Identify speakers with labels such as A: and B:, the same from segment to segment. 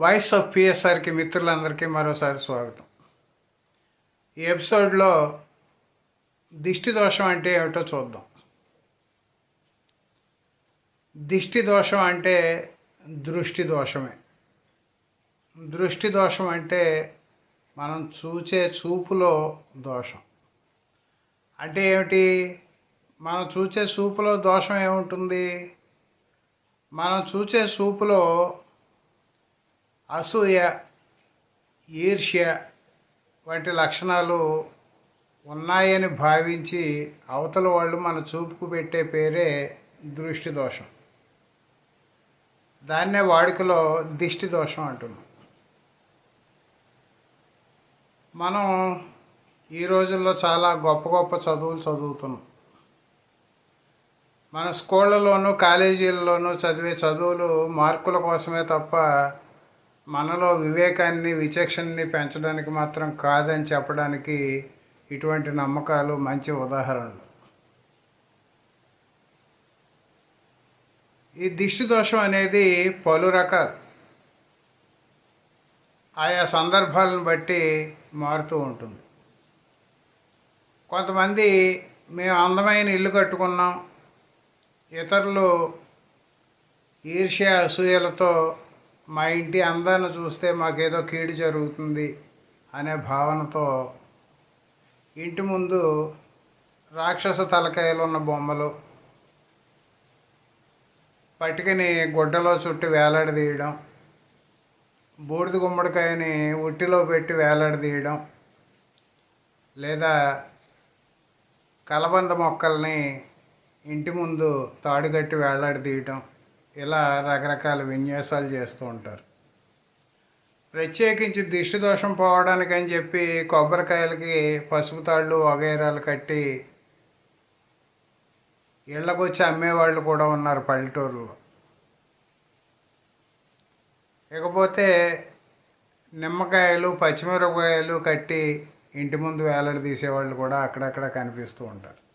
A: Voice of పిఎస్ఆర్కి మిత్రులందరికీ మరోసారి స్వాగతం. ఈ ఎపిసోడ్లో దిష్టి దోషం అంటే ఏమిటో చూద్దాం. దిష్టి దోషం అంటే దృష్టి దోషమే దృష్టి దోషం అంటే మనం చూచే చూపులో దోషం. అంటే ఏమిటి? మనం చూసే చూపులో దోషం ఏముంటుంది? మనం చూసే చూపులో అసూయ ఈర్ష్య వంటి లక్షణాలు ఉన్నాయని భావించి అవతల వాళ్ళు మన చూపుకు పెట్టే పేరే దృష్టి దోషం. దాన్నే వాడుకలో దిష్టి దోషం అంటున్నాం. మనం ఈ రోజుల్లో చాలా గొప్ప గొప్ప చదువులు చదువుతున్నాం. మన స్కూళ్ళలోనూ కాలేజీల్లోనూ చదివే చదువులు మార్కుల కోసమే తప్ప మనలో వివేకాన్ని విచక్షణని పెంచడానికి మాత్రం కాదని చెప్పడానికి ఇటువంటి నమ్మకాలు మంచి ఉదాహరణలు. ఈ దిష్టి దోషం అనేది పలు రకాలు. ఆయా సందర్భాలను బట్టి మారుతూ ఉంటుంది. కొంతమంది మేము అందమైన ఇల్లు కట్టుకున్నాం. ఇతరులు ఈర్ష్య అసూయలతో మా ఇంటి అందాన్ని చూస్తే మాకేదో కీడు జరుగుతుంది అనే భావనతో ఇంటి ముందు రాక్షస తలకాయలు ఉన్న బొమ్మలు పట్టుకుని గుడ్డలో చుట్టి వేలాడదీయడం బూడిద గుమ్మడికాయని ఉట్టిలో పెట్టి వేలాడదీయడం లేదా కలబంద మొక్కల్ని ఇంటి ముందు తాడుగట్టి వేలాడదీయటం ఇలా రకరకాల విన్యాసాలు చేస్తూ ఉంటారు. ప్రత్యేకించి దిష్టి దోషం పోవడానికి అని చెప్పి కొబ్బరికాయలకి పసుపు తాళ్ళు వగైరాలు కట్టి ఇళ్ళకొచ్చి అమ్మేవాళ్ళు కూడా ఉన్నారు పల్లెటూరులో. ఇకపోతే నిమ్మకాయలు పచ్చిమిరపకాయలు కట్టి ఇంటి ముందు వేలాడి తీసేవాళ్ళు కూడా అక్కడక్కడ కనిపిస్తూ ఉంటారు.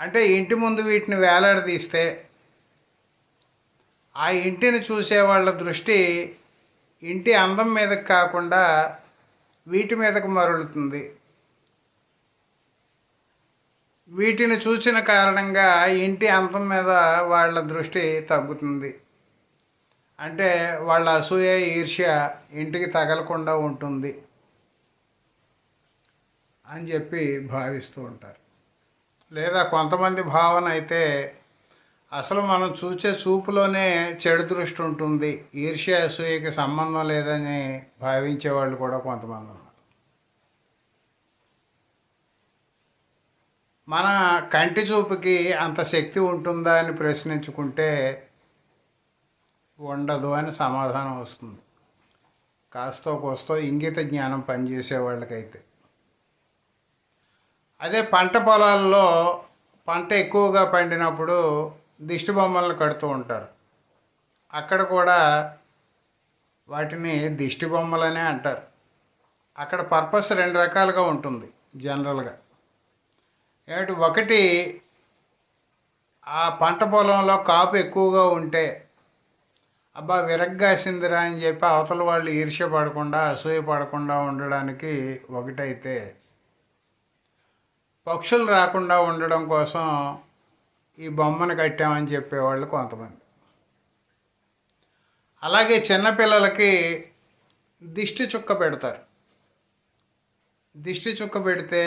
A: అంటే ఇంటి ముందు వీటిని వేలాడదీస్తే ఆ ఇంటిని చూసే వాళ్ళ దృష్టి ఇంటి అందం మీదకి కాకుండా వీటి మీదకు మరలుతుంది. వీటిని చూసిన కారణంగా ఇంటి అందం మీద వాళ్ళ దృష్టి తగ్గుతుంది. అంటే వాళ్ళ అసూయ ఈర్ష్య ఇంటికి తగలకుండా ఉంటుంది అని చెప్పి భావిస్తూ ఉంటారు. లేదా కొంతమంది భావన అయితే అసలు మనం చూసే చూపులోనే చెడు దృష్టి ఉంటుంది. ఈర్ష్య అసూయకి సంబంధం లేదని భావించే వాళ్ళు కూడా కొంతమంది ఉన్నారు. మన కంటి చూపుకి అంత శక్తి ఉంటుందా అని ప్రశ్నించుకుంటే ఉండదు అని సమాధానం వస్తుంది. కాస్తో కోస్తో ఇంగిత జ్ఞానం పనిచేసే వాళ్ళకైతే. అదే పంట పొలాల్లో పంట ఎక్కువగా పండినప్పుడు దిష్టి బొమ్మలను కడుతూ ఉంటారు. అక్కడ కూడా వాటిని దిష్టి బొమ్మలనే అంటారు. అక్కడ పర్పస్ రెండు రకాలుగా ఉంటుంది జనరల్గా. ఏమిటి? ఒకటి ఆ పంట పొలంలో కాపు ఎక్కువగా ఉంటే అబ్బా విరగ్గాసిందిరా అని చెప్పి అవతల వాళ్ళు ఈర్ష్య పడకుండా అసూయ పడకుండా ఉండడానికి ఒకటైతే పక్షులు రాకుండా ఉండడం కోసం ఈ బొమ్మను కట్టామని చెప్పేవాళ్ళు కొంతమంది. అలాగే చిన్నపిల్లలకి దిష్టి చుక్క పెడతారు. దిష్టి చుక్క పెడితే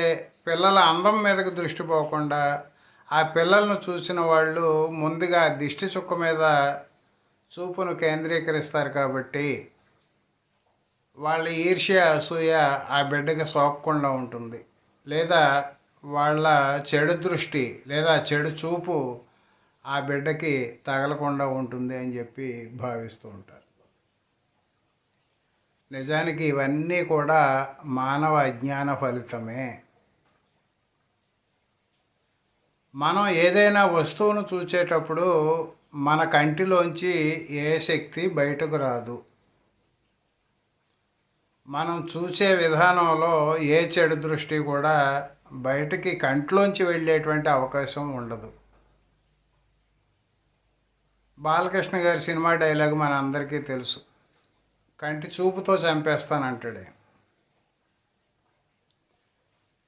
A: పిల్లల అందం మీదకు దృష్టి పోకుండా ఆ పిల్లలను చూసిన వాళ్ళు ముందుగా దిష్టి చుక్క మీద చూపును కేంద్రీకరిస్తారు కాబట్టి వాళ్ళ ఈర్ష్య అసూయ ఆ బిడ్డకి సోకకుండా ఉంటుంది. లేదా వాళ్ళ చెడు దృష్టి లేదా చెడు చూపు ఆ బిడ్డకి తగలకుండా ఉంటుంది అని చెప్పి భావిస్తూ ఉంటారు. నిజానికి ఇవన్నీ కూడా మానవ అజ్ఞాన ఫలితమే. మనం ఏదైనా వస్తువును చూసేటప్పుడు మన కంటిలోంచి ఏ శక్తి బయటకు రాదు. మనం చూసే విధానంలో ఏ చెడు దృష్టి కూడా బయటికి కంట్లోంచి వెళ్ళేటువంటి అవకాశం ఉండదు. బాలకృష్ణ గారి సినిమా డైలాగ్ మన అందరికీ తెలుసు. కంటి చూపుతో చంపేస్తానంటాడే.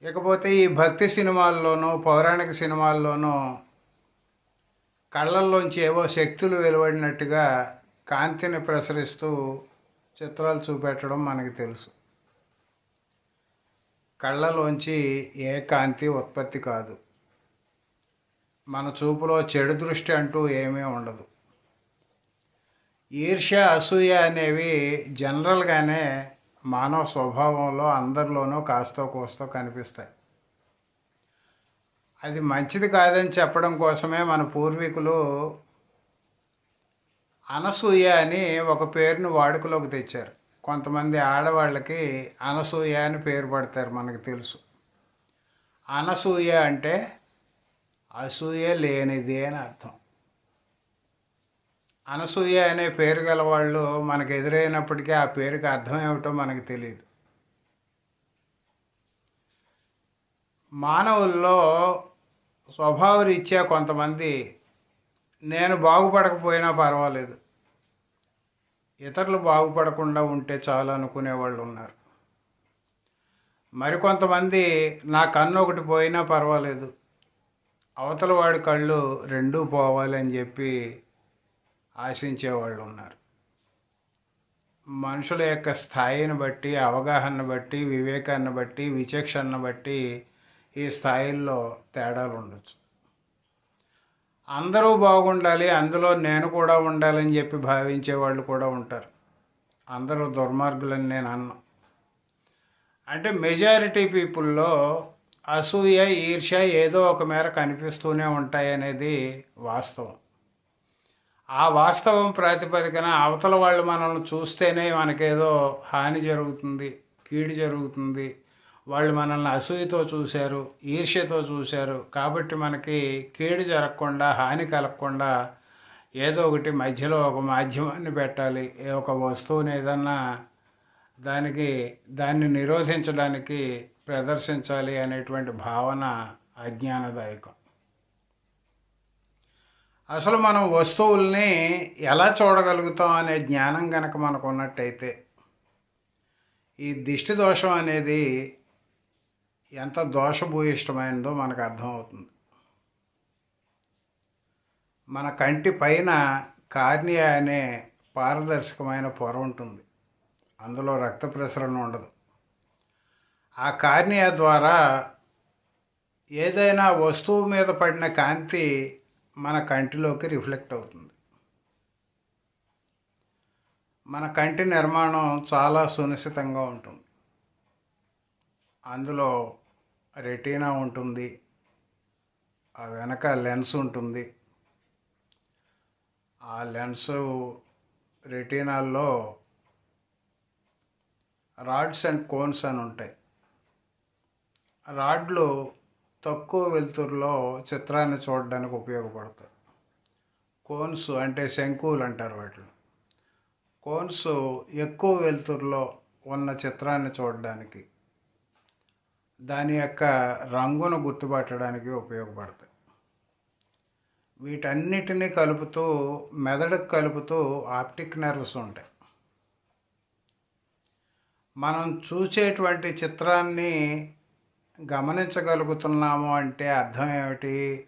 A: ఇకపోతే ఈ భక్తి సినిమాల్లోనూ పౌరాణిక సినిమాల్లోనూ కళ్ళల్లోంచి ఏవో శక్తులు వెలువడినట్టుగా కాంతిని ప్రసరిస్తూ చిత్రాలు చూపెట్టడం మనకి తెలుసు. కళ్ళలోంచి ఏ కాంతి ఉత్పత్తి కాదు. మన చూపులో చెడు దృష్టి అంటూ ఏమీ ఉండదు. ఈర్ష్య అసూయ అనేవి జనరల్గానే మానవ స్వభావంలో అందరిలోనూ కాస్తో కోస్తో కనిపిస్తాయి. అది మంచిది కాదని చెప్పడం కోసమే మన పూర్వీకులు అనసూయ అని ఒక పేరును వాడుకలోకి తెచ్చారు. కొంతమంది ఆడవాళ్ళకి అనసూయ అని పేరు పడతారు మనకు తెలుసు. అనసూయ అంటే అసూయ లేనిది అని అర్థం. అనసూయ అనే పేరు గల వాళ్ళు మనకు ఎదురైనప్పటికీ ఆ పేరుకి అర్థం ఏమిటో మనకు తెలియదు. మానవుల్లో స్వభావరీత్యా కొంతమంది నేను బాగుపడకపోయినా పర్వాలేదు ఇతరులు బాగుపడకుండా ఉంటే చాలు అనుకునే వాళ్ళు ఉన్నారు. మరికొంతమంది నా కన్ను ఒకటి పోయినా పర్వాలేదు. అవతల వాడి కళ్ళు రెండూ పోవాలి అని చెప్పి ఆశించేవాళ్ళు ఉన్నారు. మనుషుల యొక్క స్థాయిని బట్టి అవగాహన బట్టి వివేకాన్ని బట్టి విచక్షణను బట్టి ఈ స్థాయిల్లో తేడాలు ఉండొచ్చు. అందరూ బాగుండాలి అందులో నేను కూడా ఉండాలని చెప్పి భావించే వాళ్ళు కూడా ఉంటారు. అందరూ దుర్మార్గులని నేను అన్నా. అంటే మెజారిటీ పీపుల్లో అసూయ ఈర్ష్య ఏదో ఒక మేర కనిపిస్తూనే ఉంటాయి అనేది వాస్తవం. ఆ వాస్తవం ప్రాతిపదికన అవతల వాళ్ళు మనల్ని చూస్తేనే మనకేదో హాని జరుగుతుంది కీడు జరుగుతుంది వాళ్ళు మనల్ని అసూయతో చూశారు ఈర్ష్యతో చూశారు. కాబట్టి మనకి కీడు జరగకుండా హాని కలగకుండా ఏదో ఒకటి మధ్యలో ఒక మాధ్యమాన్ని పెట్టాలి. ఏ ఒక వస్తువుని ఏదన్నా దానికి దాన్ని నిరోధించడానికి ప్రదర్శించాలి అనేటువంటి భావన అజ్ఞానదాయకం. అసలు మనం వస్తువుల్ని ఎలా చూడగలుగుతాం అనే జ్ఞానం కనుక మనకు ఉన్నట్టయితే ఈ దిష్టి దోషం అనేది ఎంత దోషభూయిష్టమైనదో మనకు అర్థమవుతుంది. మన కంటి పైన కార్నియా అనే పారదర్శకమైన పొర ఉంటుంది. అందులో రక్త ప్రసరణ ఉండదు. ఆ కార్నియా ద్వారా ఏదైనా వస్తువు మీద పడిన కాంతి మన కంటిలోకి రిఫ్లెక్ట్ అవుతుంది. మన కంటి నిర్మాణం చాలా సునిశ్చితంగా ఉంటుంది. అందులో రెటీనా ఉంటుంది. ఆ వెనక లెన్స్ ఉంటుంది. ఆ లెన్స్ రెటీనాల్లో రాడ్స్ అండ్ కోన్స్ అని ఉంటాయి. రాడ్లు తక్కువ వెలుతురులో చిత్రాన్ని చూడడానికి ఉపయోగపడతాయి. కోన్స్ అంటే శంకువులు అంటారు వాటిని. కోన్స్ ఎక్కువ వెలుతురులో ఉన్న చిత్రాన్ని చూడడానికి దాని యొక్క రంగును గుర్తుపట్టడానికి ఉపయోగపడతాయి. వీటన్నిటినీ కలుపుతూ మెదడుకు కలుపుతూ ఆప్టిక్ నర్వ్స్ ఉంటాయి. మనం చూసేటువంటి చిత్రాన్ని గమనించగలుగుతున్నాము అంటే అర్థం ఏమిటి?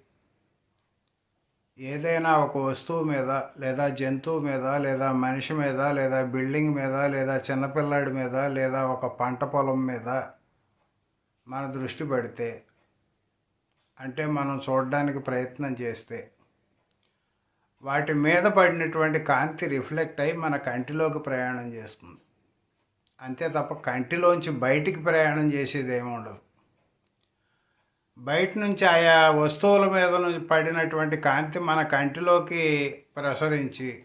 A: ఏదైనా ఒక వస్తువు మీద లేదా జంతువు మీద లేదా మనిషి మీద లేదా బిల్డింగ్ మీద లేదా చిన్నపిల్లాడి మీద లేదా ఒక పంట పొలం మీద మన దృష్టి పెడితే అంటే మనం చూడడానికి ప్రయత్నం చేస్తే వాటి మీద పడినటువంటి కాంతి రిఫ్లెక్ట్ అయి మన కంటిలోకి ప్రయాణం చేస్తుంది. అంతే తప్ప కంటిలోంచి బయటికి ప్రయాణం చేసేది ఏమి ఉండదు. బయట నుంచి ఆయా వస్తువుల మీద నుంచి పడినటువంటి కాంతి మన కంటిలోకి ప్రసరించి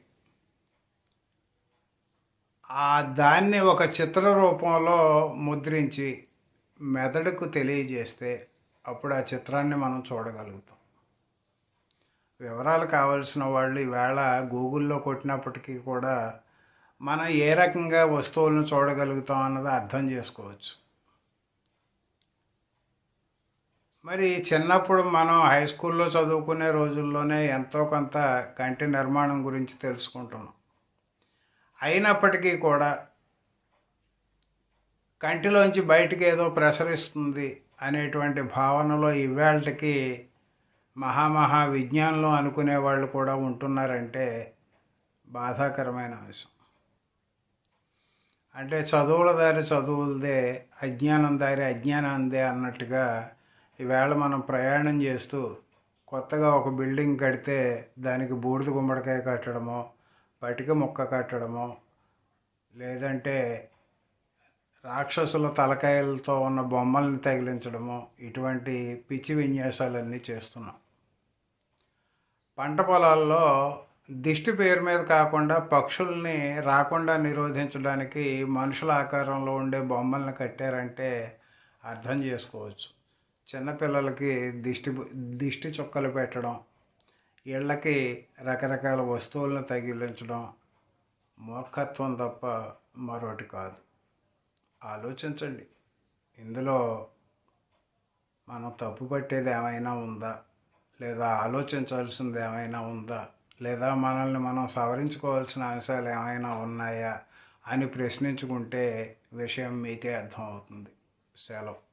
A: ఆ దాన్ని ఒక చిత్ర రూపంలో ముద్రించి మెదడుకు తెలియజేస్తే అప్పుడు ఆ చిత్రాన్ని మనం చూడగలుగుతాం. వివరాలు కావాల్సిన వాళ్ళు ఈవేళ గూగుల్లో కొట్టినప్పటికీ కూడా మనం ఏ రకంగా వస్తువులను చూడగలుగుతాం అన్నది అర్థం చేసుకోవచ్చు. మరి చిన్నప్పుడు మనం హై స్కూల్లో చదువుకునే రోజుల్లోనే ఎంతో కొంత కంటి నిర్మాణం గురించి తెలుసుకుంటున్నాం. అయినప్పటికీ కూడా కంటిలోంచి బయటికి ఏదో ప్రసరిస్తుంది అనేటువంటి భావనలో ఇవాళకి మహామహా విజ్ఞానంలో అనుకునే వాళ్ళు కూడా ఉంటున్నారంటే బాధాకరమైన అంశం. అంటే చదువుల దారి చదువులదే అజ్ఞానం దారి అజ్ఞానందే అన్నట్టుగా ఈవేళ మనం ప్రయాణం చేస్తూ కొత్తగా ఒక బిల్డింగ్ కడితే దానికి బూడిద గుమ్మడికాయ కట్టడమో పటిక ముక్క కట్టడమో లేదంటే రాక్షసుల తలకాయలతో ఉన్న బొమ్మల్ని తగిలించడము ఇటువంటి పిచ్చి విన్యాసాలన్నీ చేస్తున్నాం. పంట పొలాల్లో దిష్టి పేరు మీద కాకుండా పక్షుల్ని రాకుండా నిరోధించడానికి మనుషుల ఆకారంలో ఉండే బొమ్మల్ని కట్టారంటే అర్థం చేసుకోవచ్చు. చిన్నపిల్లలకి దిష్టి దిష్టి చుక్కలు పెట్టడం ఇళ్ళకి రకరకాల వస్తువులను తగిలించడం మూర్ఖత్వం తప్ప మరొకటి కాదు. ఆలోచించండి. ఇందులో మనం తప్పు పట్టేది ఏమైనా ఉందా? లేదా ఆలోచించాల్సింది ఏమైనా ఉందా? లేదా మనల్ని మనం సవరించుకోవాల్సిన అంశాలు ఏమైనా ఉన్నాయా? అని ప్రశ్నించుకుంటే విషయం మీకే అర్థమవుతుంది. సెలవు.